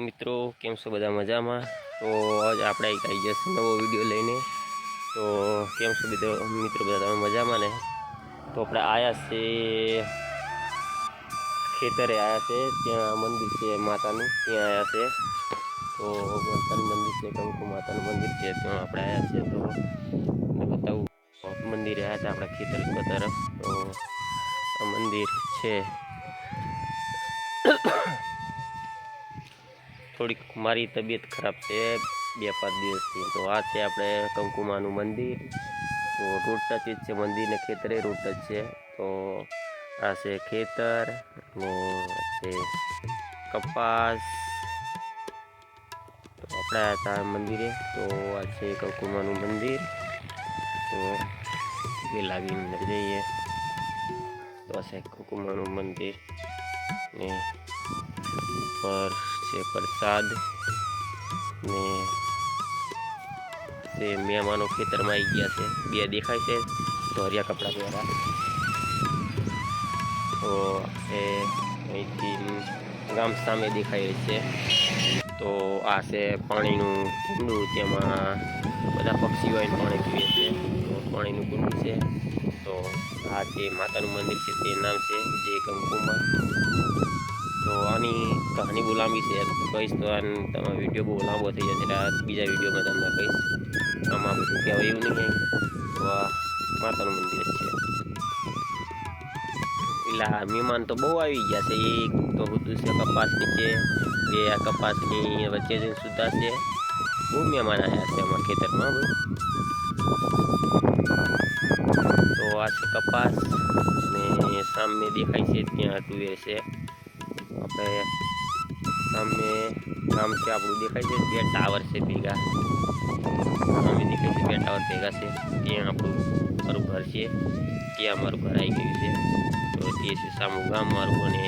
મિત્રો, કેમ છો બધા મજામાં? તો આજ આપણે આવી જશે નવો વીડિયો લઈને. તો કેમ છો બધો મિત્રો બધા તમે મજામાં ને? તો આપણે આવ્યા છે, ખેતરે આવ્યા છે. ત્યાં મંદિર છે માતાનું, ત્યાં આવ્યા છે. તો માતાનું મંદિર છે કંકુ માતાનું મંદિર છે, ત્યાં આપણે આવ્યા છે. તો બતાવું. મંદિરે આવ્યા હતા આપણા ખેતર તરફ. તો આ મંદિર છે. થોડીક મારી તબિયત ખરાબ છે, બે પાંચ દિવસથી. તો આ છે આપણે કંકુમાનું મંદિર. તો રોડ ટચ જ છે મંદિર ને ખેતરે રોડ ટચ છે. તો આ છે ખેતર, ને છે કપાસ. તો આપણે હતા મંદિરે. તો આ છે કંકુમાનું મંદિર. તો એ લાવીને જઈએ. તો આ છે કંકુમાનું મંદિર. ને પર છે. પ્રસાદ ને તે મહેમાનો ખેતરમાં આવી ગયા છે. બે દેખાય છે. ધોરિયા કપડાં પહેરા. તો એ અહીંથી ગામ સામે દેખાય છે. તો આ છે પાણીનું કુંડું. તેમાં બધા પક્ષીઓ આવીને પાણી પીવે છે. તો પાણીનું કુંડું છે. તો આ જે માતાનું મંદિર છે. તે નામ છે જે કંકુમાં તો આની કહાની બહુ લાંબી છે કહીશ તો આન તમારો વીડિયો બહુ લાંબો થઈ જશે એટલે બીજા વિડીયોમાં તમને કહીશ. આમાં બધું કહેવાય એવું નહીં તો આ માતાનું મંદિર છે. એટલે મહેમાન તો બહુ આવી ગયા છે. એક તો બધું છે કપાસની છે. બે આ કપાસની વચ્ચે જઈને સુધા છે. બહુ મહેમાન આવ્યા છે અમારા ખેતરમાં બહુ તો આ છે કપાસ ને સામે દેખાય છે ત્યાં ટુએ છે. આપણે સામે ગામ છે આપણું દેખાય છે બે ટાવર છે ભેગા સામે દેખાય છે બે ટાવર ભેગા છે ત્યાં આપણું મારું ઘર છે ત્યાં મારું ઘર આવી ગયું છે તો તે છે સામું ગામ મારું અને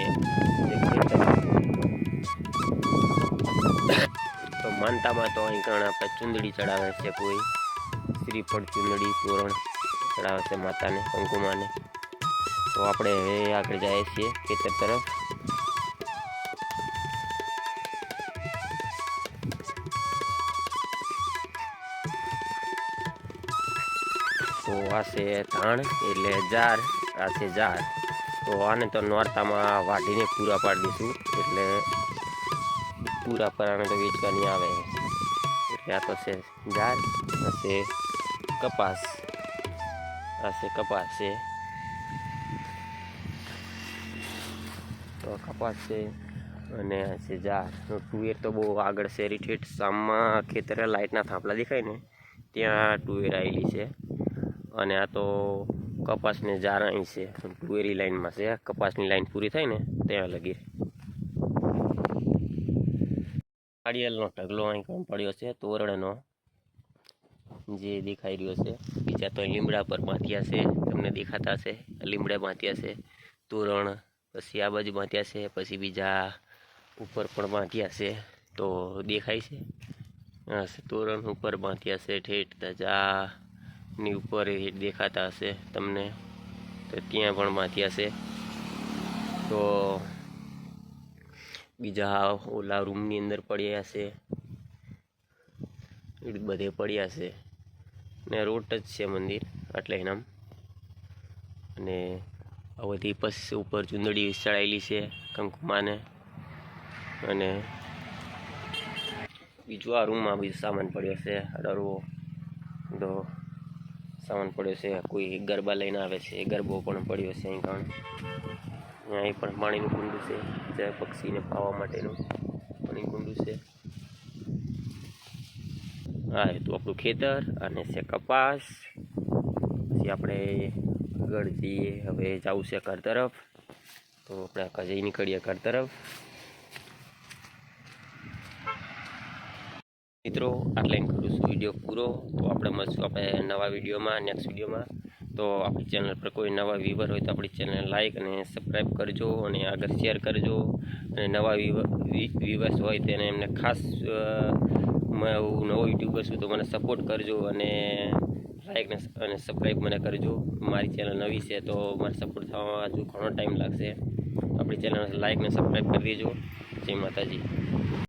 જે ખેતર. તો માનતામાં તો અહીં ઘણા આપણે ચુંદડી ચડાવે છે કોઈ શ્રીફળ ચુંદડી તોરણ ચડાવે છે માતાને કંકુમાને તો આપણે હવે આગળ જઈએ છીએ ખેતર તરફ તો આ છે ધાણ એટલે જાર આ છે જાર. તો આને તો નોરતામાં વાઢીને પૂરા પાડી દઈશું. એટલે પૂરા પરાણે તો વેચવાની આવે. એટલે આ તો છે જાર આ છે કપાસ. આ છે કપાસ છે. તો કપાસ છે અને આ છે જાર ટુવેર તો બહુ આગળ છે. રીઠેઠ સામમાં ખેતરે લાઇટના થાંભલા દેખાય ને, ત્યાં ટુવેર આવેલી છે. અને આ તો કપાસની જારાણી છે. ટુએરી લાઈનમાં છે. કપાસની લાઈન પૂરી થાય ને, ત્યાં લગી. કાળિયેલનો ઢગલો અહીં પણ પડ્યો છે તોરણનો જે દેખાઈ રહ્યો છે. બીજા તો લીમડા પર બાંધ્યા છે. તમને દેખાતા છે લીમડા બાંધ્યા છે. તોરણ, પછી આ બાજુ બાંધ્યા છે. પછી બીજા ઉપર પણ બાંધ્યા છે. તો દેખાય છે. તોરણ ઉપર બાંધ્યા છે. ઠેઠ, ધજા ની ઉપર દેખાતા હશે તમને. તો ત્યાં પણ બાંધ્યા છે તો બીજા ઓલા રૂમની અંદર પડ્યા છે બધે પડ્યા છે ને રોડ જ છે મંદિર એટલે એનામ. અને આ બધી પછી ઉપર ચુંદડી ચડાયેલી છે કંકુમાને. અને બીજું આ રૂમમાં બીજો સામાન પડ્યો છે ડરવો તો સામાન પડ્યો છે, કોઈ ગરબા લઈને આવે છે, ગરબો પણ પડ્યો છે અહીં કારણ. અહીં પણ પાણીનું કુંડું છે, જે પક્ષીને પાવા માટેનું પાણી કુંડું છે. હા, એ તો આપણું ખેતર અને છે કપાસ. પછી આપણે આગળ જઈએ, હવે જવું છે ઘર તરફ. તો આપણે આખા જઈ નીકળીએ ઘર તરફ. મિત્રો આટલે એમ કરું છું વીડિયો પૂરો, તો આપણે મળશું આપણે નવા વિડીયોમાં નેક્સ્ટ વિડીયોમાં તો આપણી ચેનલ પર કોઈ નવા વ્યૂવર હોય તો આપણી ચેનલ લાઇક અને સબસ્ક્રાઈબ કરજો અને આગળ શેર કરજો. અને નવા વ્યૂવર્સ હોય તેને એમને ખાસ મેં, હું નવો યુટ્યુબર છું તો મને સપોર્ટ કરજો અને લાઇક અને સબસ્ક્રાઈબ મને કરજો. મારી ચેનલ નવી છે તો મારે સપોર્ટ થવામાં હજુ ઘણો ટાઈમ લાગશે. આપણી ચેનલ લાઇક અને સબસ્ક્રાઈબ કરી દેજો. જય માતાજી.